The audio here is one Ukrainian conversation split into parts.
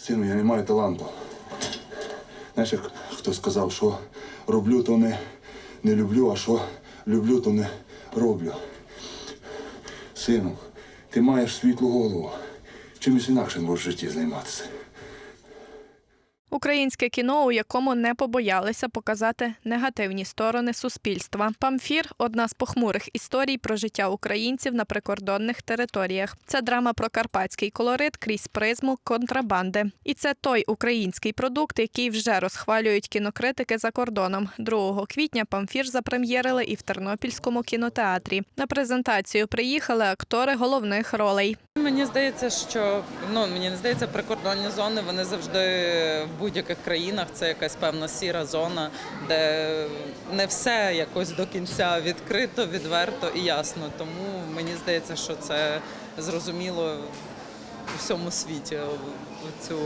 Сину, я не маю таланту. Знаєш, як хто сказав, що роблю, то не, не люблю, а що люблю, то не роблю. Сину, ти маєш світлу голову. Чимось інакшим можеш в житті займатися. Українське кіно, у якому не побоялися показати негативні сторони суспільства. Памфір одна з похмурих історій про життя українців на прикордонних територіях. Це драма про карпатський колорит крізь призму контрабанди. І це той український продукт, який вже розхвалюють кінокритики за кордоном. 2 квітня памфір запрем'єрили і в Тернопільському кінотеатрі. На презентацію приїхали актори головних ролей. Мені здається, що ну мені не здається, прикордонні зони вони завжди будь-яких країнах це якась певна сіра зона, де не все якось до кінця відкрито, відверто і ясно. Тому мені здається, що це зрозуміло у всьому світі цю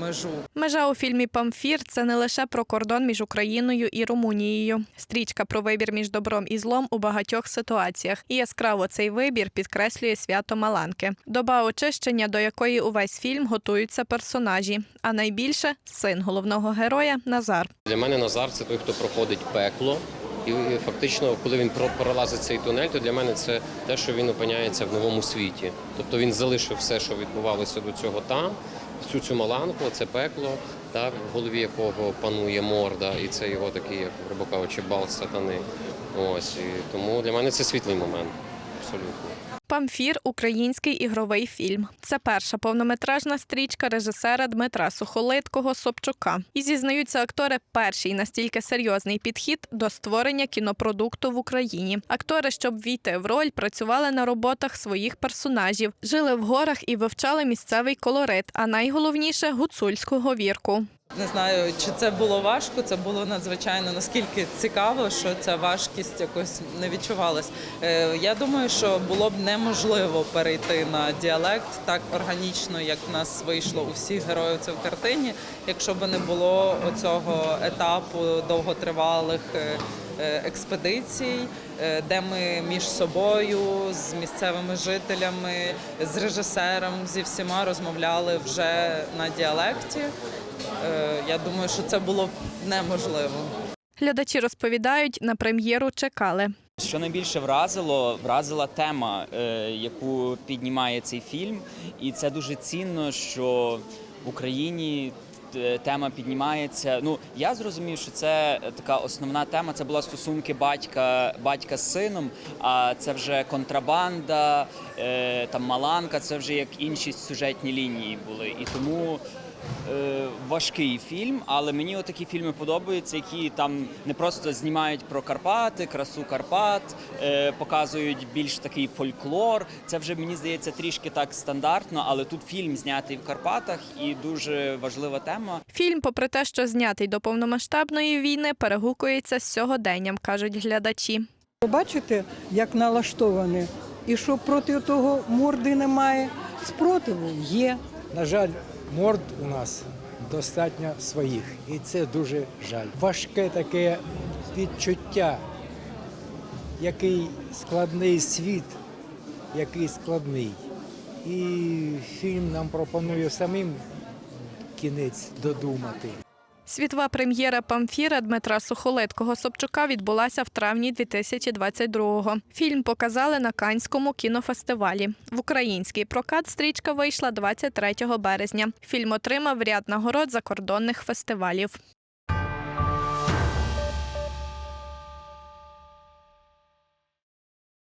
межу. Межа у фільмі Памфір це не лише про кордон між Україною і Румунією. Стрічка про вибір між добром і злом у багатьох ситуаціях. І яскраво цей вибір підкреслює свято Маланки. Доба очищення, до якої увесь фільм готуються персонажі. А найбільше син головного героя Назар. Для мене Назар це той, хто проходить пекло. І фактично, коли він про- пролазить цей тунель, то для мене це те, що він опиняється в новому світі. Тобто він залишив все, що відбувалося до цього там, всю цю маланку, це пекло, та, в голові якого панує морда, і це його такий, як грубо кажучи, бал сатани. Ось і тому для мене це світлий момент. Абсолютно. Памфір український ігровий фільм. Це перша повнометражна стрічка режисера Дмитра Сухолиткого Собчука. І зізнаються актори перший настільки серйозний підхід до створення кінопродукту в Україні. Актори, щоб війти в роль, працювали на роботах своїх персонажів, жили в горах і вивчали місцевий колорит. А найголовніше гуцульську говірку. Не знаю, чи це було важко. Це було надзвичайно наскільки цікаво, що ця важкість якось не відчувалась. Е, Я думаю, що було б неможливо перейти на діалект так органічно, як в нас вийшло у всіх героїв це в картині, якщо б не було оцього етапу довготривалих. е, е, Експедицій, де ми між собою, з місцевими жителями, з режисером, зі всіма розмовляли вже на діалекті. Я думаю, що це було б неможливо. Глядачі розповідають, на прем'єру чекали. Що найбільше вразило, вразила тема, е, яку піднімає цей фільм, і це дуже цінно, що в Україні тема піднімається. Ну я зрозумів, що це така основна тема. Це була стосунки батька, батька з сином. А це вже контрабанда, е, там Маланка, це вже як інші сюжетні лінії були. І тому е, важкий фільм, але мені отакі фільми подобаються, які там не просто знімають про Карпати, красу Карпат, е, показують більш такий фольклор. Це вже мені здається трішки так стандартно, але тут фільм знятий в Карпатах і дуже важлива тема. Фільм, попри те, що знятий до повномасштабної війни, перегукується з сьогоденням, кажуть глядачі. Бачите, як налаштовані, і що проти того морди немає, спротиву є. На жаль, морд у нас достатньо своїх, і це дуже жаль. Важке таке відчуття, який складний світ, який складний. І фільм нам пропонує самим кінець додумати. Світова прем'єра Памфіра Дмитра Сухолиткого Собчука відбулася в травні 2022-го. Фільм показали на Канському кінофестивалі. В український прокат стрічка вийшла 23 березня. Фільм отримав ряд нагород закордонних фестивалів.